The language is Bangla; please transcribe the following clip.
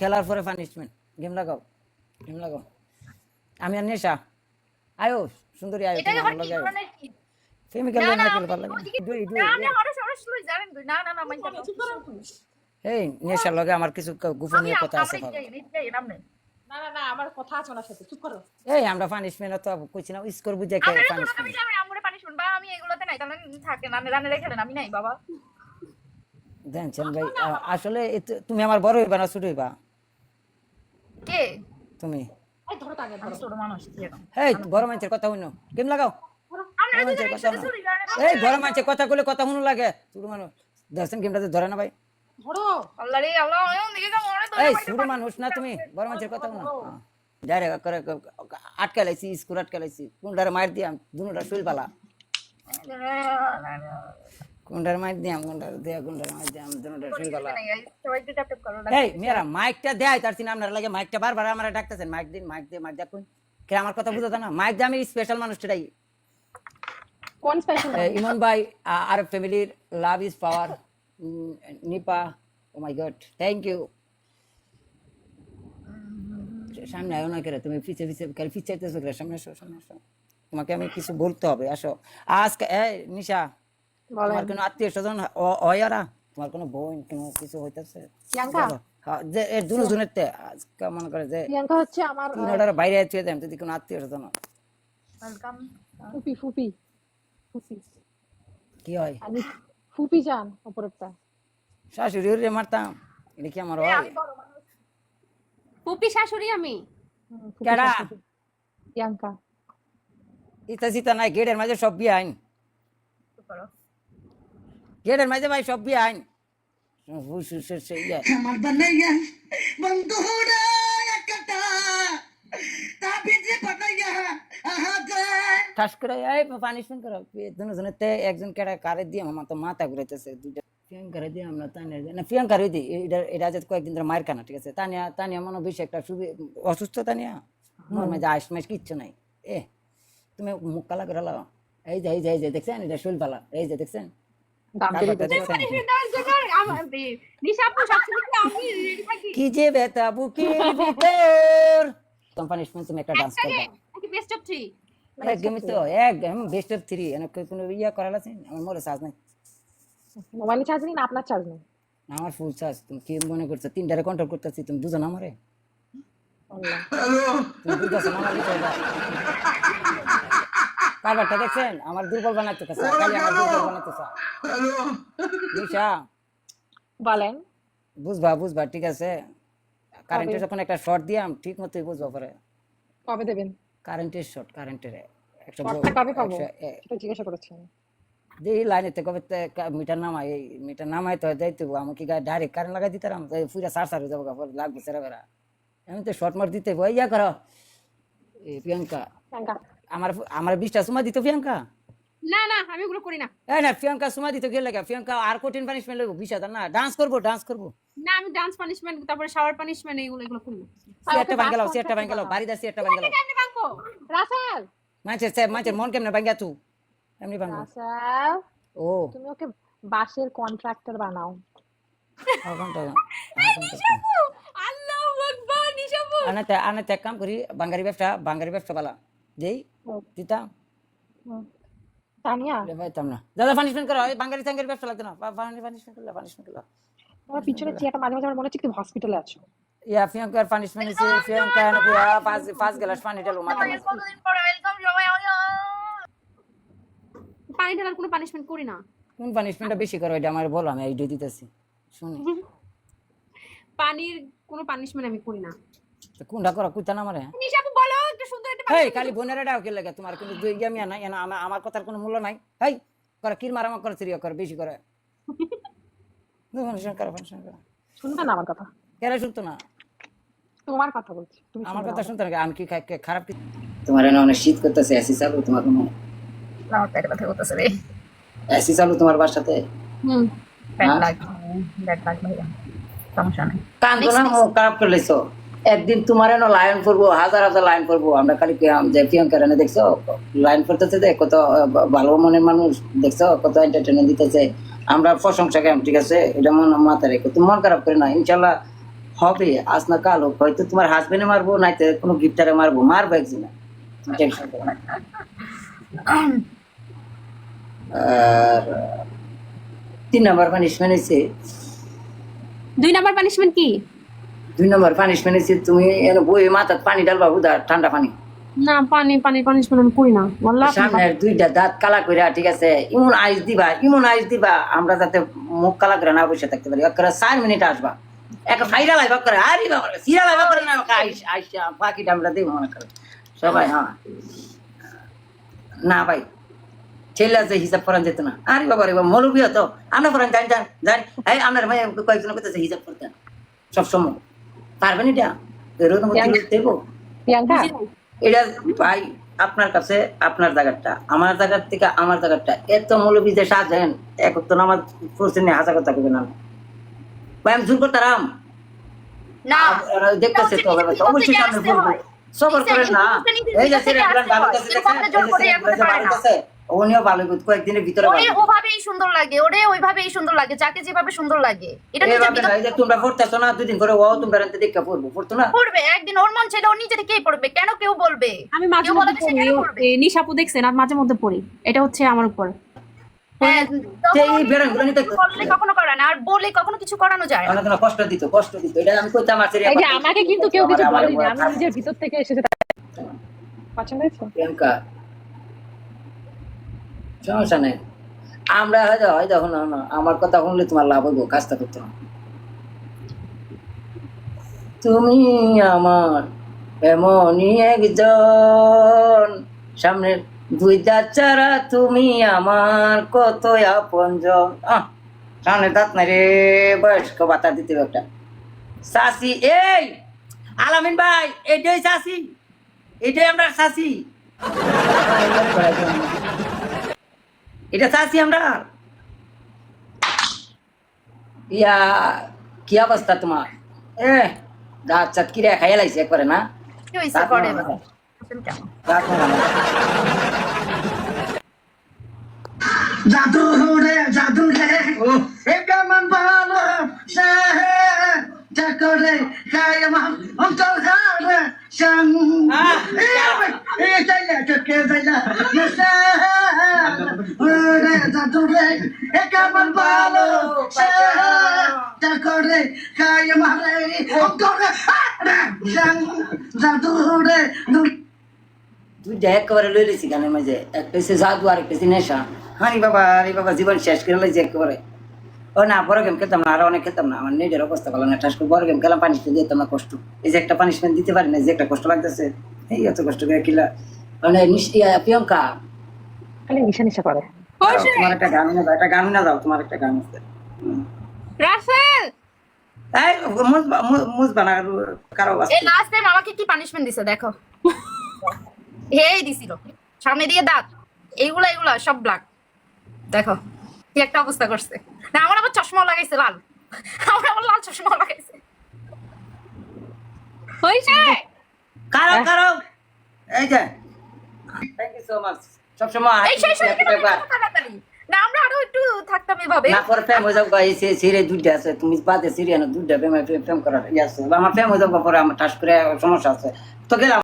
খেলার পরে পানিশমেন্ট গেম লাগাও গেম লাগাও। আমি আর নেশা। আয়ো সুন্দরী আয়ো আমার? প্রেমিকার না, লগে না, না আমি খেলে ভালো লাগে। এই নেশার লগে আমার কিছু গোপনীয় কথা আছে আমরা। না না না আমার কথা আছে ওনার সাথে চুপ করো। এই আমরা পানিশমেন্ট তো কইছি না স্কোর বুঝে কে পানিশমেন্ট আমি আমগুলো punishment। বা আমি এগুলোতে নাই, তাহলে থাকে না, রানে রেখে দেন, আমি নাই বাবা। জানছেন ভাই আসলে এত- তুমি আমার বড় হইবা না ছোট হইবা? কে? তুমি। এই বড় মানুষের কথা হইনো গেম লাগাও। এই বড় মানুষের কথা কইলে কথা শুনো লাগে। ছোট মানুষ। দর্শন গেমটাতে ধরে না ভাই। মনে এই ছোট মানুষ না তুমি। বড় মানুষের কথা না ডাইরেক্ট করে আটকা লাইছি স্কুল আটকা লাইছি। কোনটারে মার দিয়াম? দুটার শুইল পালা কোনটার মার দিয়াম কোনটার দেয়া কোনটার মার দিয়াম সবাই একটু ট্যাপ ট্যাপ এই মেয়েরা মাইকটা দেয় তার চিন্তা আপনার লাগে মাইকটা বারবার আমার ডাকতেছেন মাইক দিন মাইক দিয়ে মাইক দেখুন। কে আমার কথা বুঝতে না? মাইক দিয়ে আমি স্পেশাল মানুষটাই কোন স্পেশাল ইমন ভাই আর ফ্যামিলির love is power Nipa oh my god thank you সামনে আয়ো না করে তুমি পিছে পিছে খালি পিছাইতেছো করে? সামনে আসো সামনে আসো। তোমাকে আমি কিছু বলতে হবে আসো। আজকে এই নিশা তোমার কোনো আত্মীয় স্বজন অয়ারা? তোমার কোনো বোন কোনো কিছু হইতেছে? হ্যাঁ, যে এর দুনো জনের তে আজকে মনে করে যে প্রিয়াঙ্কা হচ্ছে আমার তিন অর্ডার বাইরে যাই যদি কোনো আত্মীয় স্বজন ওয়েলকাম। ফুপি ফুপি। ফুপি। কি হয়? আমি ফুপি যান উপরেরটা শাশুড়ি রে মারতাম এটা কি আমার হয়? পুপি শাশুড়ি আমি? কেডা? প্রিয়াঙ্কা। ইতা সিতা নাই গেটের মাঝে সব বিয়ে আইন করো। গেটের মাঝে ভাই সব বিয়ে আইন ঠাস করে এই পানিশমেন্ট করো তে একজন কেডা কারে দিয়ে আমার তো মাথা ঘুরাইতেছে দুইটা প্রিয়াঙ্কারে দিয়ে আমরা তানিয়া না প্রিয়াঙ্কারে দিই এটা এটা আজ কয়েকদিন ধরে মায়ের কানা ঠিক আছে? তানিয়া তানিয়া মনে বেশি একটা সুবি অসুস্থ তানিয়া? মোর মাঝে আইস মাইস কিচ্ছু নাই। এ তুমি মুখ কালা করে লাও এই যে এই যে এই যে দেখছেন? এটা শৈল পালা এই যে দেখছেন? কি আমি রেডি থাকি? কি যে বেতা বুকের ভিতর। পানিশমেন্ট তুমি একটা ডান্স করবা। বেস্ট অফ থ্রি একদমই তো একদম বেস্ট অফ থ্রি কোনো ইয়া করার আছে? আমার মোরে চার্জ নাই। মোবাইলে চার্জ নেই না আপনার চার্জ নেই? আমার ফুল চার্জ তুমি কি মনে করছ? তিনটারে কন্ট্রোল করতেছি। তুমি বুঝো না আমারে? আল্লাহ। তুমি বুঝতেছো না আমার? কারবারটা দেখছেন? আমার দুর্বল বানাতে চাচ্ছে খালি আমার দুর্বল নিশা। বলেন। বুঝবা বুঝবা ঠিক আছে? কারেন্টের যখন একটা শর্ট দিয়াম ঠিক মতোই বুঝবা পরে। কবে দেবেন? কারেন্টের শর্ট কারেন্টের একটা কবে পাবো? সেটা জিজ্ঞাসা করেছেন যে লাইনে থেকে কবে মিটার নামাই এই মিটার নামাই তো যাইতে হইবো, আমি কি ডাইরেক্ট কারেন্ট লাগাই দিতাম তো পুরা সার সার হয়ে যাব পরে লাগবে সেরা বেড়া। আমি তো শর্ট মার দিতে ইয়া করো। প্রিয়াঙ্কা। প্রিয়াঙ্কা। আমার আমার বিশটা সুমা দিত প্রিয়াঙ্কা? না না আমি ওগুলো করি না। এই না প্রিয়াঙ্কা সুমা দিত গেলে লাগা প্রিয়াঙ্কা আর কঠিন পানিশমেন্ট লাগবে বিশ হাজার না ডান্স করব ডান্স করব। না আমি ডান্স পানিশমেন্ট তারপরে শাওয়ার পানিশমেন্ট এগুলো এগুলো করি সিয়ারটা ভাঙ্গে লাও সিয়ারটা ভাঙ্গে লাও বাড়িতে সিয়ারটা ভাঙ্গে লাও। কেমনে রাসেল! মানছে মানছে মন কেমনে ভাঙ্গা তু? এমনি ভাঙ্গো রাসেল! ও। তুমি ওকে বাসের কন্ট্রাক্টর বানাও। আনাতে আনাতে এক কাম করি বাঙ্গারি ব্যবসা বাঙ্গারি ব্যবসা বালা যেই তানিয়া? রে দাদা পানিশমেন্ট করো। এই বাঙালি ব্যবসা লাগতো না। পানিশমেন্ট করলে পানিশমেন্ট করল। তোমার পিছনে মাঝে মাঝে আমার মনে হচ্ছে তুমি হসপিটালে আছো? ইয়া প্রিয়াঙ্কার পানিশমেন্ট পুরা পাঁচ পাঁচ গ্লাস পানি ঢালো মাথা কতদিন পরে ওয়েলকাম সবাই পানি ঢালার কোনো পানিশমেন্ট করি না। কোন পানিশমেন্টটা বেশি করো? এটা আমার বলো আমি আইডিয়া দিতেছি। শুনি। পানির কোনো পানিশমেন্ট আমি করি না। কোনটা করো? কুইতা না মারে নিশা আপু বলো একটু সুন্দর একটা হেই খালি বোনেরা ডাও কে লাগে? তোমার কিন্তু দুই গিয়া মিয়া নাই এনা আমার আমার কথার কোনো মূল্য নাই। হেই করে কির মারা করে চিরিয়া করে বেশি করে। শুনবে না আমার কথা? কেন শুনতো না? তোমার কথা বলছি তুমি আমার কথা না। শুনতো না? আমি কি খাই- খারাপ কি তোমার এনে অনেক শীত করতেছে এসি চালু তোমার কোনো? আমার পেটে ব্যথা করতেছে রে। এসি চালু তোমার বাসাতে? হুম পেট হ্যাঁ? লাগ পেট লাগ ভাইয়া সমস্যা নেই। কান্দো না খারাপ করে একদিন তোমার এনে লাইন করব, হাজার হাজার লাইন করব। আমরা খালি যে প্রিয়াঙ্কার এনে দেখছ, লাইন করতেছে যে, কত ভালো মনের মানুষ দেখছ, কত এন্টারটেনমেন্ট দিতেছে। আমরা প্রশংসা কেমন ঠিক আছে? এটা মন মাথা রেখো। তুমি মন খারাপ করে না, ইনশাল্লাহ হবে, আজ না কাল হোক। হয়তো তোমার হাজবেন্ডে মারবো, নাইতে কোনো গিফটারে মারবো মারবো একদিন টেনশন করো না। আর, তিন নাম্বার পানিশমেন্ট হয়েছে দুই নাম্বার পানিশমেন্ট কি? দুই নম্বর পানিশমেন্ট হয়েছে তুমি বই মাথার পানি ডালবা উদার ঠান্ডা পানি। না পানি পানি পানিশমেন্ট আমি করি না। বললাম সামনের দুইটা দাঁত কালা কইরা ঠিক আছে ইমন আইস দিবা ইমন আইস দিবা আমরা যাতে মুখ কালা করে না বসে থাকতে পারি। একটা চার মিনিট আসবা। একটা ফাইরা লাইবা করে আরে বাবা সিরা লাইবা করে না আইস আইসা পাখিটা আমরা দেব মনে করে। সবাই হ্যাঁ। না ভাই ছেলে আছে হিসাব করান যেত না। আরে বাবা রে মৌলবী হতো। আমরা করেন জান জান জান এই আপনার কয়েকজন করতেছে হিসাব করতে। সবসময়। পারবেন এটা? দেবো। এটা ভাই আপনার কাছে আপনার জায়গাটা আমার জায়গার থেকে আমার জায়গাটা। এত মৌলবী যে সাজেন এক তো নামাজ পড়ছেন না হাসা কথা না ভাই আমি জোর করতাম না। দেখতেছে তো অবশ্যই সামনে বলব সবর করেন না। এই যে ছেলে ভালো কাছে দেখেন উনিও ভালো কয়েকদিনের ভিতরে ওরে ওভাবেই সুন্দর লাগে ওরে ওইভাবেই সুন্দর লাগে যাকে যেভাবে সুন্দর লাগে। এটা তোমরা পড়তেছো না দুদিন করে ও তোমরা রান্তে দেখে পড়ব পড়তো না? পড়বে একদিন ওর মন ছেলে ও নিজে থেকেই পড়বে? কেন কেউ বলবে? আমি মাঝে মধ্যে পড়ি নিশাপু দেখছেন আর মাঝে মধ্যে পড়ি। এটা হচ্ছে আমার উপর। হ্যাঁ, সেই তখন বেড়ানগুলো নিতে বললে কখনো আর বলে কখনো কিছু করানো যায় না। অনেক না কষ্ট দিত কষ্ট দিত। এটা আমি কইতাম আর এই যে আমাকে কিন্তু কেউ কিছু বলেনি আমি নিজের ভিতর থেকে এসেছে। পছন্দ হয়েছে প্রিয়াঙ্কা সমস্যা নেই। আমরা হয়তো হয়তো হন না আমার কথা শুনলে তোমার লাভ হইব কাজটা করতে না তুমি আমার এমনই একজন সামনের দুই দাঁত ছাড়া তুমি আমার কত আহ, সামনে দাঁত নাই রে বয়স্ক বাতা দিতে একটা। সাসি এই! আলামিন ভাই এটাই সাসি। এটাই আমরা সাসি। এটা চাচ্ছি আমরা। ইয়া কি অবস্থা তোমার? এ দাঁত চাঁদ কিরে খাইয়া লাগছে একবারে না। জাদু রে জাদু চাকরে গায়ে মারে অন্তর ঘরে সং জাদু রে দুইটা একেবারে লই রেছি গানের মাঝে একটা হচ্ছে জাদু আর একটা হচ্ছে নেশা। হানি বাবা আরে বাবা জীবন শেষ করে লাইছে একেবারে। ও না বড় গেম খেলতাম না আরও অনেক খেলতাম না আমার নিজের অবস্থা ভালো না ঠাস করে বড় গেম খেলাম পানিশমেন্ট দিতাম না কষ্ট। এই যে একটা পানিশমেন্ট দিতে পারি না যে একটা কষ্ট লাগতেছে এই এত কষ্ট করে কিলা। মানে প্রিয়ঙ্কা। খালি নিশা নিশা করে তোমার একটা গান না দাও একটা গান না দাও তোমার একটা গান আছে। রাসেল! এই মুজ মুজ বানা কারও আছে এই লাস্ট টাইম আমাকে কি পানিশমেন্ট দিছে দেখো। এই দিছিল সামনে দিয়ে দাঁত। এইগুলা এইগুলা সব ব্ল্যাক দেখো কি একটা অবস্থা করছে। না আমার আবার চশমা লাগাইছে লাল। আমার আবার লাল চশমা লাগাইছে। হয়েছে? কারও কারও। এই যে। থ্যাংক ইউ সো মাচ সবসময় না, আমরা আরও একটু থাকতাম এভাবে। না, পরে প্রেম হয়ে যাব, এই সিরে দুইটা আছে, তুমি বাদে সিরিয়ানো দুইটা প্রেম প্রেম করার ইয়ে আছে। আমার প্রেম হয়ে যাব, পরে আমার টাস করে সমস্যা আছে। তো গেলাম।